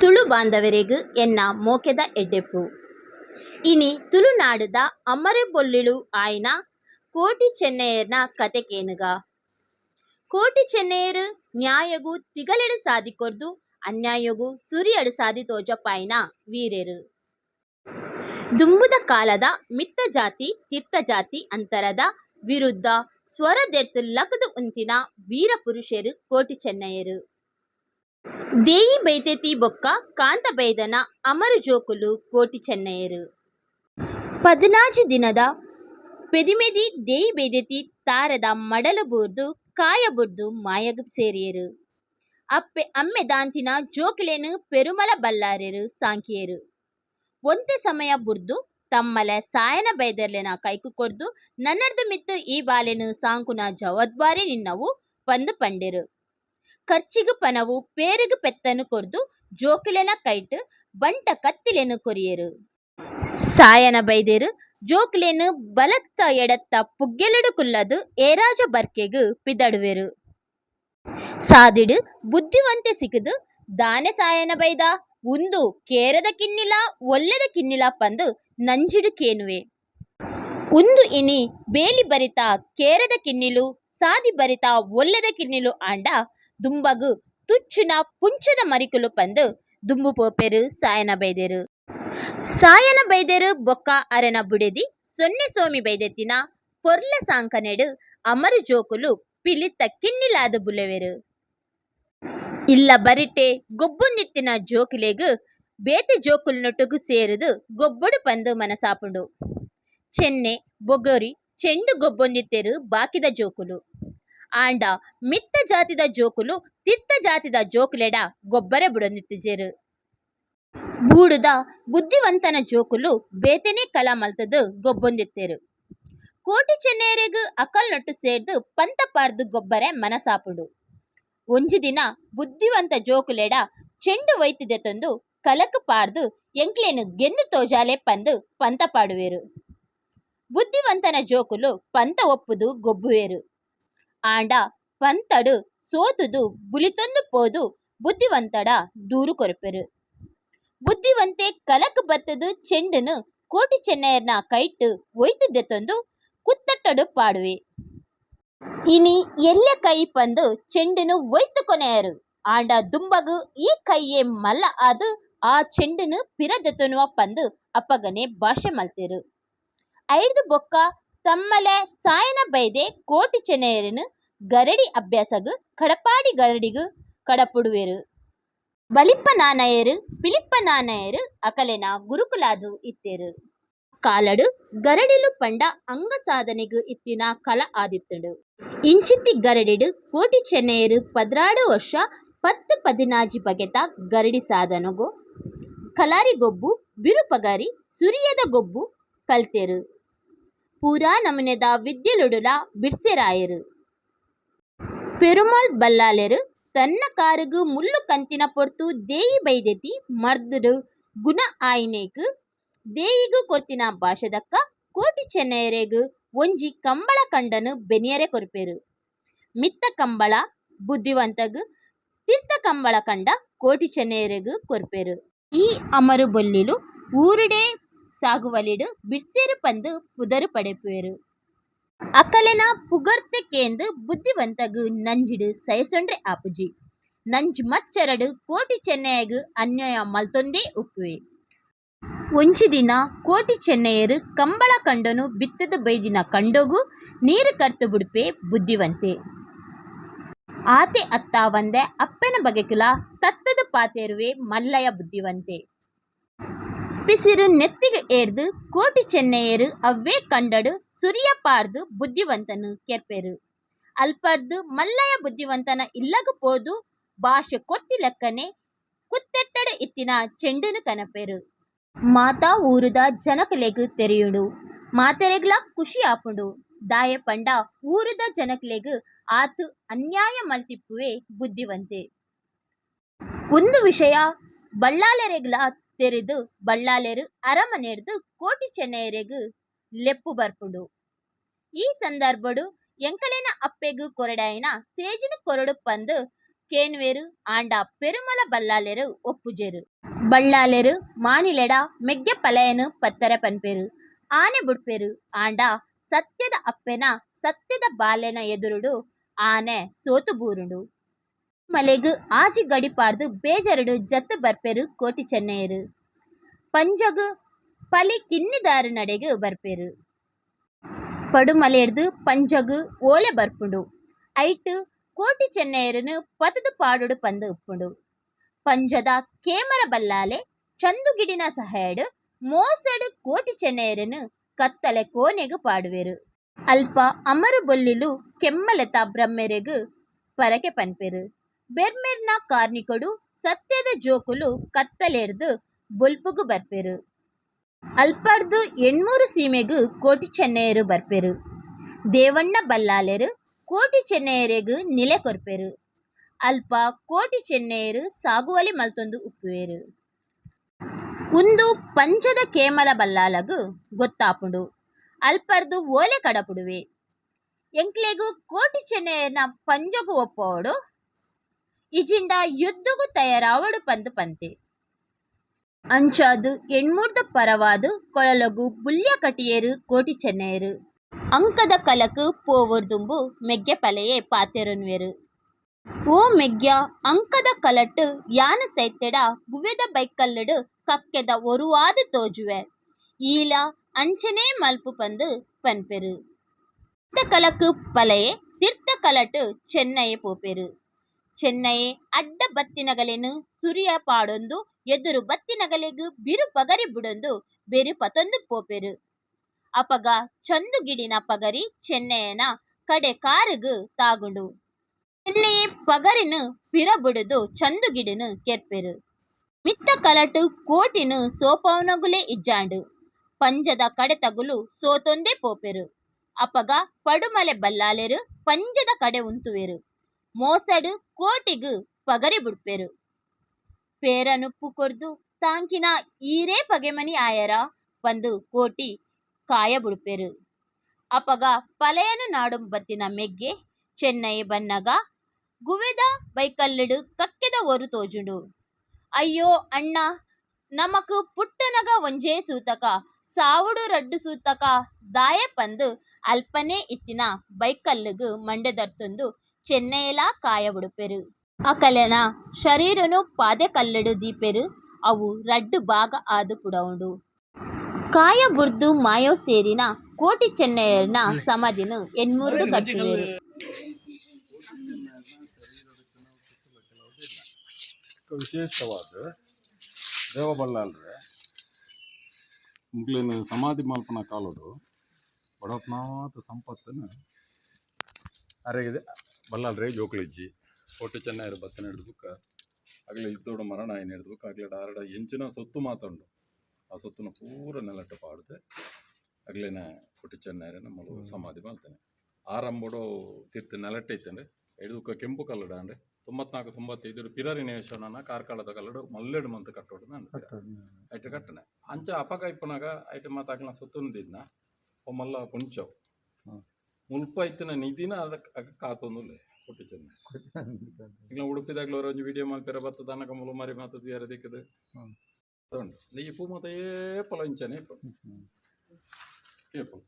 ತುಳು ಬಾಂಧವರಿಗೂ ಎನ್ನ ಮೋಕೆದ ಎಡ್ಡೆಪ್ಪು ಇನಿ ತುಳುನಾಡುದ ಅಮರೆಬೊಲ್ಲಿಳು ಆಯ್ನ ಕೋಟಿ ಚೆನ್ನಯ್ಯರ್ನ ಕತೆ ಕೇನುಗ. ಕೋಟಿ ಚೆನ್ನಯ್ಯರು ನ್ಯಾಯಗೂ ತಿಗಲೆಡು ಸಾಧಿಕೊರ್ದು ಅನ್ಯಾಯಗೂ ಸುರಿಯಡು ಸಾಧಿ ತೋಜಪಾಯ್ನ ವೀರೆರು. ದುಂಬುದ ಕಾಲದ ಮಿತ್ತ ಜಾತಿ, ತೀರ್ಥ ಜಾತಿ ಅಂತರದ ವಿರುದ್ಧ ಸ್ವರದೆತ್ತು ಲಕದು ಉಂತಿನ ವೀರ ಪುರುಷರು ಕೋಟಿ ಚೆನ್ನಯ್ಯರು ದೇಯಿ ಬೈತೆತಿ ಬೊಕ್ಕ ಕಾಂತ ಬೈದನ ಅಮರು ಜೋಕುಲು ಕೋಟಿ ಚೆನ್ನಯ್ಯರು. ಪದಿನಾಜು ದಿನದ ಪೆದಿಮೆದಿ ದೇಯಿ ಬೇದೆತಿ ತಾರದ ಕಾಯ ಬುಡ್ದು ಮಾಯಗ ಸೇರಿಯರು. ಅಪ್ಪೆ ಅಮ್ಮೆ ದಾಂತಿನ ಜೋಕಿಲೇನು ಪೆರುಮಲ ಬಲ್ಲಾರೆರು ಸಾಂಕಿಯರು. ಒಂತೆ ಸಮಯ ಬುರ್ದು ತಮ್ಮಲ ಸಾಯನ ಬೈದರ್ಲೆನ ಕೈಕು ಕೊರ್ದು ನನ್ನರ್ದು ಮಿತ್ತು ಈ ಬಾಲೆನು ಸಾಂಕುನ ಜವಾಬ್ದಾರಿ ನಿನ್ನವು ಪಂದು ಪಂಡೆರು. ಖರ್ಚಿಗು ಪನವು ಪೇರಿಗೆ ಪೆತ್ತನು ಕೊರ್ದು ಜೋಕಿಲೆನ ಕೈಟ್ ಬಂಟ ಕತ್ತಿಲೆನು ಕೊರಿಯರು. ಸಾಯನ ಬೈದೇರು ಜೋಕ್ಲೆನು ಬಲತ್ತ ಎಡತ್ತ ಪುಗ್ಗೆಲಡು ಕುಲ್ಲದು ಏರಾಜ ಬರ್ಕೆಗು ಪಿದಡುವೆರು. ಸಾದಿಡು ಬುದ್ಧಿವಂತೆ ಸಿಕ್ಕದು ದಾನೆ ಸಾಯನ ಬೈದ ಉಂದು ಕೇರದ ಕಿನ್ನಿಲ ಒಲ್ಲೆದ ಕಿನ್ನಿಲ ಪಂದು ನಂಜಿಡು ಕೇನುವೆ. ಉಂದು ಇನಿ ಬೇಲಿ ಬರಿತ ಕೇರದ ಕಿನ್ನಿಲು ಸಾದಿ ಬರಿತ ಒಲ್ಲೆದ ಕಿನ್ನಿಲು ಆಂಡ ದುಂಬಗು ತುಚ್ಚುನ ಪುಂಚದ ಮರಿಕುಲು ಪಂದು ದುಂಬು ಪೋಪೆರು ಸಾಯನ ಬೈದೆರು. ಸಾಯನ ಬೈದೆರು ಬೊಕ್ಕ ಅರೆನ ಬುಡೆದಿ ಸೊನ್ನೆ ಸೋಮಿ ಬೈದೆತ್ತಿನ ಪೊರ್ಲ ಸಾಂಕನೆಡು ಅಮರು ಜೋಕುಲು ಪಿಲಿತ್ತ ಕಿನ್ನಿಲಾದ ಬುಲೆವೆರು. ಇಲ್ಲ ಬರಿಟೆ ಗೊಬ್ಬುಂದಿತ್ತಿನ ಜೋಕಿಲೆಗು ಬೇತೆ ಜೋಕುಲ್ನೊಟ್ಟುಗು ಸೇರುದು ಗೊಬ್ಬಡು ಪಂದು ಮನಸಾಪುಂಡು. ಚೆನ್ನೆ ಬೊಗೋರಿ ಚೆಂಡು ಗೊಬ್ಬೊಂದಿತ್ತೆರು ಬಾಕಿದ ಜೋಕುಲು. ಆಂಡ ಮಿತ್ತ ಜಾತಿದ ಜೋಕುಲು ತಿತ್ತ ಜಾತಿದ ಜೋಕುಲೆಡ ಗೊಬ್ಬರೆ ಬುಡೊಂದಿತ್ತಿಜೆರು. ಬೂಡುದ ಬುದ್ಧಿವಂತನ ಜೋಕುಲು ಬೇತೆನೆ ಕಲಾ ಮಲ್ತದು ಗೊಬ್ಬೊಂದಿತ್ತೆರು. ಕೋಟಿ ಚೆನ್ನೇರೆಗು ಅಕಲ್ ನಟ್ಟು ಸೇರ್ದು ಪಂತ ಪಾರ್ದು ಗೊಬ್ಬರೆ ಮನಸಾಪುಡು. ಒಂಜಿ ದಿನ ಬುದ್ಧಿವಂತ ಜೋಕುಲೆಡ ಚೆಂಡು ಒಯ್ತಿದೆ ತಂದು ಕಲಕ ಪಾರ್ದು ಎಂಕ್ಲೇನು ಗೆಂದು ತೋಜಾಲೆ ಪಂದು ಪಂತ ಪಾಡುವೆರು. ಬುದ್ಧಿವಂತನ ಜೋಕುಲು ಪಂತ ಒಪ್ಪುದು ಗೊಬ್ಬುವೆರು. ಆಂಡ, ಪಂತಡು, ಸೋತುದು, ಬುಲಿತೊಂದು ಪೋದು, ಬುದ್ಧಿವಂತಡ ದೂರು ಕೊರಪೆರು. ಬುದ್ಧಿವಂತೆ ಕಲಕ್ ಬತ್ತದು ಚೆಂಡನು, ಕೋಟಿ ಚೆನ್ನಯ್ಯನ ಕೈಟ್ಟು ಒಯ್ತಿದ್ದೆ ತಂದು ಕುತ್ತಟ್ಟಡು ಪಾಡುವೆ. ಇನಿ ಎಲ್ಲ ಕೈ ಪಂದು ಚೆಂಡನು ಒಯ್ತು ಕೊನೆಯರು. ಆಂಡ ದುಂಬಗು ಈ ಕೈಯೇ ಮಲ್ಲ ಆದು, ಆ ಚೆಂಡುನು ಪಿರದೆತನುವ ಪಂದು ಅಪ್ಪಗನೆ ಭಾಷೆ ಮಲ್ತಿರು. ಐದು ಬೊಕ್ಕ ತಮ್ಮಲೆ ಸಾಯನ ಬೈದೆ ಕೋಟಿ ಚೆನ್ನಯ್ಯರನು ಗರಡಿ ಅಭ್ಯಾಸಗು, ಕಡಪಾಡಿ ಗರಡಿಗು ಕಡಪುಡುವೆರು. ಬಲಿಪ್ಪ ನಾನಯರು, ಪಿಲಿಪ್ಪ ನಾನಯರು ಅಕಲೆನ ಗುರುಕುಲಾದು ಇತ್ತೆರು. ಕಾಲಡು ಗರಡಿಲು ಪಂಡ ಅಂಗ ಸಾಧನೆಗು ಇತ್ತಿನ ಕಲ ಆದಿತ್ತುಡು. ಇಂಚಿತ್ತಿ ಗರಡಿಡು ಕೋಟಿ ಚೆನ್ನೈರು ಪದ್ರಾಡು ವರ್ಷ ಪತ್ತು ಪದಿನಾಜಿ ಬಗೆತ ಗರಡಿ ಸಾಧನಗು. ಕಲಾರಿ ಗೊಬ್ಬು ಬಿರುಪಗಾರಿ ಸುರಿಯದ ಗೊಬ್ಬು ಕಲ್ತೆರು. ಪೂರಾ ನಮನೆದ ವಿದ್ಯೆಲುಡುಲ ಬಿಡ್ಸೆರಾಯರು ಪೆರುಮಾಳ್ ಬಲ್ಲಾಲೆರು ತನ್ನ ಕಾರುಗು ಮುಳ್ಳು ಕಂತಿನ ಪೊರ್ತು ದೇಯಿ ಬೈದೆತಿ ಮರ್ದುಡು ಗುಣ ಆಯ್ನೇಕು. ದೇಯಿಗು ಕೊರ್ತಿನ ಭಾಷೆದಕ್ಕ ಕೋಟಿ ಚೆನ್ನೈರೆಗು ಒಂಜಿ ಕಂಬಳ ಕಂಡನು ಬೆನಿಯರೆ ಕೊರ್ಪೆರು. ಮಿತ್ತ ಕಂಬಳ, ಬುದ್ಧಿವಂತಗು ತೀರ್ಥ ಕಂಬಳ ಕಂಡ ಕೋಟಿ ಚೆನ್ನೈರೆಗು ಕೊರ್ಪೆರು. ಈ ಅಮರು ಬೊಲ್ಲಿಲು ಊರುಡೆ ಸಾಗುವಲಿಡು ಬಿಡ್ಸೇರು ಪಂದು ಪುದರು ಪಡೆಪುವೆರು. ಅಕಲೆನ ಪುಗರ್ತೆ ಕೇಂದು ಬುದ್ಧಿವಂತಗು ನಂಜಿಡು ಸಯಸೊಂಡ್ರೆ ಆಪುಜಿ. ನಂಜ್ ಮಚ್ಚರಡು ಕೋಟಿ ಚೆನ್ನಯ್ಯಗ್ ಅನ್ಯಾಯ ಮಲ್ತೊಂದೇ ಉಪ್ಪುವೆ. ಒಂಜಿ ದಿನ ಕೋಟಿ ಚೆನ್ನಯ್ಯರು ಕಂಬಳ ಕಂಡನು ಬಿತ್ತದ ಬೈದಿನ ಕಂಡೋಗು ನೀರು ಕರ್ತು ಬುಡುಪೆ ಬುದ್ಧಿವಂತೆ. ಆತೆ ಅತ್ತ ವಂದೆ ಅಪ್ಪನ ಬಗೆಕುಲ ತತ್ತದ ಪಾತೆರುವೆ ಮಲ್ಲಯ ಬುದ್ಧಿವಂತೆ. ಪಿಸಿರು ನೆತ್ತಿಗೆ ಏರ್ದು ಕೋಟಿ ಚೆನ್ನಯ್ಯರು ಅವ್ವೇ ಕಂಡಡು ಪಾರ್ದು ಬುದ್ಧಿವಂತನು ಕೆರ್ಪೆರು. ಅಲ್ಪರ್ದು ಮಲ್ಲಯ ಬುದ್ಧಿವಂತನ ಇಲ್ಲಗು ಪೋದು ಭಾಷೆ ಕೊತ್ತಿ ಲೆಕ್ಕನೆ ಕುತ್ತೆಟ್ಟಡೆ ಇತ್ತಿನ ಚೆಂಡನು ಕನಪೆರು. ಮಾತಾ ಊರುದ ಜನಕಲೆಗು ತೆರೆಯುಡು, ಮಾತೆರೆಗ್ಲ ಖುಷಿ ಆಪುಡು. ದಾಯ ಪಂಡ ಊರುದ ಜನಕಲೆಗು ಆತು ಅನ್ಯಾಯ ಮಲ್ತಿಪ್ಪುವೆ ಬುದ್ಧಿವಂತೆ. ಒಂದು ವಿಷಯ ಬಳ್ಳಾಲೆರೆಗ್ಲ ತೆರೆದು ಬಳ್ಳಾಲೆರು ಅರಮನೆರ್ದು ಕೋಟಿ ಚೆನ್ನೈರೆಗು ಲೆಪ್ಪು ಬರ್ಪುಡು. ಈ ಸಂದರ್ಭಡು ಎಂಕಲೆನ ಅಪ್ಪೆಗು ಕೊರಡಾಯಿನ ಸೇಜಿನ ಕೊರಡು ಪಂದು ಕೇನ್ವೇರು ಆಂಡ ಪೆರುಮಲ ಬಲ್ಲಾಲೆರು ಒಪ್ಪುಜೆರು. ಬಳ್ಳಾಲೆರು ಮಾನಿಲೆಡ ಮೆಗ್ಗೆ ಪಲಯನು ಪತ್ತರ ಪನ್ಪೆರು. ಆನೆ ಬುಡ್ಪೆರು ಆಂಡ ಸತ್ಯದ ಅಪ್ಪೆನ ಸತ್ಯದ ಬಾಲೆನ ಎದುರುಡು ಆನೆ ಸೋತು ಬೂರುಡು. ಮಲೆಗು ಆಜಿ ಗಡಿಪಾರ್ದು ಬೇಜರಡು ಜತ್ತು ಬರ್ಪೆರು ಕೋಟಿ ಚೆನ್ನೈರು ಪಂಜಗು ಕಿನ್ನಿದಾರು ನಡೆಗು ಬರ್ಪೆರು ಪಡುಮಲೆರ್ದು ಪಂಜಗು ಓಲೆ ಬರ್ಪುಡು ಐಟ್ ಕೋಟಿ ಚೆನ್ನೈಯರನು ಪತದು ಪಾಡುಡು ಪಂದು ಉಪ್ಪುಂಡು ಪಂಜದ ಕೇಮರ ಬಲ್ಲಾಲೆ ಚಂದುಗಿಡಿನ ಸಹಾಯಡು ಮೋಸಡು ಕೋಟಿ ಚೆನ್ನೈಯರನು ಕತ್ತಲೆ ಕೋನೆಗು ಪಾಡುವೆರು ಅಲ್ಪ ಅಮರು ಬೊಲ್ಲಿಲು ಕೆಮ್ಮಲೆತ ಬ್ರಹ್ಮೆರೆಗು ಪರಕೆ ಪನ್ಪೆರು ಬೆರ್ಮೆರ್ನ ಕಾರ್ನಿಕೊಡು ಸತ್ಯದ ಜೋಕುಲು ಕತ್ತಲೆರ್ದು ಬೊಲ್ಪುಗು ಬರ್ಪೆರು ಅಲ್ಪರ್ದು ಎಣ್ಮೂರು ಸೀಮೆಗ್ ಕೋಟಿ ಚೆನ್ನೈಯರು ಬರ್ಪೆರು. ದೇವಣ್ಣ ಬಲ್ಲಾಲೆರು ಕೋಟಿ ಚೆನ್ನೈಯರೆಗು ನೆಲೆ ಕೊರ್ಪೆರು. ಅಲ್ಪ ಕೋಟಿ ಚೆನ್ನೈಯರು ಸಾಗುವಲಿ ಮಲ್ತೊಂದು ಉಪ್ಪುವೆರು. ಉಂದು ಪಂಚದ ಕೇಮಲ ಬಲ್ಲಾಲಗು ಗೊತ್ತಾಪುಂಡು. ಅಲ್ಪರ್ದು ಓಲೆ ಕಡಪುಡುವೆ. ಎಂಕ್ಲೆಗು ಕೋಟಿ ಚೆನ್ನೈಯರ್ನ ಪಂಜಗು ಒಪ್ಪೋಡು. ಇಜಿಂಡ ಯುದ್ಧಗೂ ತಯಾರಾವಡು ಪಂದು ಪಂತೆ. ಅಂಚಾದು ಎಣ್ಮೂರ್ದ ಪರವಾದು ಕೊಳಲಗು ಬುಲ್ಯ ಕಟಿಯರು ಕೋಟಿ ಚೆನ್ನೈಯರು ಅಂಕದ ಕಲಕು ಪೋವರ್ದುಂಬು ಮೆಗ್ಗೆ ಪಲೆಯೇ ಪಾತೆರನ್ವೆರು ಓ ಮೆಗ್ಯ ಅಂಕದ ಕಲಟ್ಟು ಯಾನ ಸೈತೆಡ ಗುವೆದ ಬೈಕಲ್ಲಡು ಕಕ್ಕೆದ ಒರುವಾದು ತೋಜುವೆ ಈಲ ಅಂಚನೆ ಮಲ್ಪು ಪಂದು ಪನ್ಪೆರು ತೀರ್ಥ ಕಲಕು ಪಲೆಯೇ ತೀರ್ಥ ಕಲಟು ಚೆನ್ನೈಯೇ ಪೋಪೆರು ಚೆನ್ನೈಯೇ ಅಡ್ಡ ಬತ್ತಿನಗಲೆನು? ಸುರಿಯ ಪಾಡೊಂದು, ಎದುರು ಬತ್ತಿನಗಲೆಗು ಬಿರು ಪಗರಿ ಬುಡೊಂದು, ಬೆರು ಪತೊಂದು ಪೋಪೆರು. ಅಪಗ ಚಂದುಗಿಡಿನ ಪಗರಿ ಚೆನ್ನೈಯನ ಕಡೆ ಕಾರುಗು ತಾಗುಂಡು. ಚೆನ್ನೈಯೇ ಪಗರಿನು ಪಿರಬುಡುದು ಚಂದುಗಿಡಿನು ಕೆರ್ಪೆರು. ಮಿತ್ತ ಕಲಟು ಕೋಟಿನು ಸೋಪವನಗುಲೆ ಇಜ್ಜಾಂಡು. ಪಂಜದ ಕಡೆ ತಗುಲು ಸೋತೊಂದೇ ಪೋಪೆರು. ಅಪಗ ಪಡುಮಲೆ ಬಲ್ಲಾಲೆರು, ಪಂಜದ ಕಡೆ ಉಂತುವೆರು. ಮೋಸಡು ಕೋಟಿಗು ಪಗರಿ ಬುಡ್ಪೆರು. ಪೇರನುಪ್ಪು ಕೊರ್ದು ತಾಂಕಿನ ಈರೇ ಪಗೆಮನಿ ಆಯರ ಒಂದು ಕೋಟಿ ಕಾಯ ಬುಡ್ಪೆರು. ಅಪಗ ಪಲೆಯನು ನಾಡು ಬತ್ತಿನ ಮೆಗ್ಗೆ, ಚೆನ್ನೈ ಬನ್ನಗ, ಗುವೆದ ಬೈಕಲ್ಲಡು ಕಕ್ಕೆದ ಒರು ತೋಜುಂಡು. ಅಯ್ಯೋ ಅಣ್ಣ, ನಮಕು ಪುಟ್ಟನಗ ಒಂಜೇ ಸೂತಕ, ಸಾವುಡು ರಡ್ಡು ಸೂತಕ ದಾಯ ಪಂದು ಅಲ್ಪನೇ ಇತ್ತಿನ ಬೈಕಲ್ಲಿಗು ಮಂಡೆದರ್ತೊಂದು ಚೆನ್ನೈಲ ಕಾಯ ಬುಡುಪೆರು ಅಕಲೆನ ಶರೀರನು ಪಾದೆ ಕಲ್ಲಡು ದೀಪೆರು ಅವು ರಡ್ಡು ಭಾಗ ಆದು ಪುಡವುಂಡು. ಕಾಯ ಬುರ್ದು ಮಾಯೋ ಸೇರಿನ ಕೋಟಿ ಚೆನ್ನೈಯರ್ನ ಸಮಾಧಿನು ಎನ್ಮೂರು ಕಟ್ಟುವೆರು. ವಿಶೇಷವಾದ ದೇವಬಲ್ಲಾಳ್ರೆ ಮುಗ್ಲಿನ ಸಮಾಧಿ ಮಲ್ಪನ ಕಾಲಡು ಬಡಪ್ನಾಥ ಸಂಪತ್ತನ್ನು ಅರೆಗಿದೆ. ಬಲ್ಲಾಳ್ರೆ ಜೋಕುಲಿಜ್ಜಿ ಒಟ್ಟು ಚೆನ್ನಾಗಿ ಬತ್ತನ ಹಿಡಿದುಕ ಆಗಲೇ ಇದ್ದೋಡು ಮರಣ ಏನು ಹಿಡ್ದುಕ್ಕ ಆಗಲೇ ಡಾರಡ ಎಂಚಿನ ಸೊತ್ತು ಮಾತುಂಡು. ಆ ಸೊತ್ತನ್ನು ಪೂರ ನೆಲಟ್ಟ ಪಾಡ್ದೆ. ಆಗ್ಲೇನ ಕೋಟೆ ಚೆನ್ನಾಗಿ ನಮ್ಮ ಸಮಾಧಿ ಮಾಡ್ತೇನೆ. ಆರಂಬೋಡು ತೀರ್ಥ ನೆಲಟ್ಟೈತಂದ್ರೆ ಹಿಡ್ದುಕ್ಕ ಕೆಂಪು ಕಲ್ಲಡ ಅಂದ್ರೆ. ತೊಂಬತ್ನಾಲ್ಕು ತೊಂಬತ್ತೈದು ಪಿರರಿ ನಿವೇಶನ ಕಾರ್ಕಳದ ಕಲ್ಲಡು ಮಲ್ಲೆಡು ಮಂತ್ ಕಟ್ಟೋಡು ನಾನು ಐಟ್ ಕಟ್ಟನೆ ಅಂಚ ಅಪಕ ಇಪ್ಪನಾಗ ಐಟ್ ಮಾತ ಅಕ್ಲ ಮಲ್ಲ ಒಮ್ಮಲ್ಲ ಪುಂಚವ್. ಮುಲ್ಪ ಇತ್ತಿನ ನಿಧಿನ ಅದಕ್ಕೆ ಕಾತೊಂದುಲ್ಲೆ ಕೊಟ್ಟು ಚೆನ್ನ ಈಗ ಉಡುಪಿದಾಗ್ಲ ಒಂದು ವಿಡಿಯೋ ಮಾಡ್ತಾರೆ ಬತ್ತದ ಅನ್ನಕ ಮುಲು ಮರಿ ಮಾತದ ಯಾರು ದಿಕ್ಕದು ತಗೊಂಡು. ಈ ಪೂ ಮತ ಏಪಲ ಇಂಚನೆ ಏಪಲ್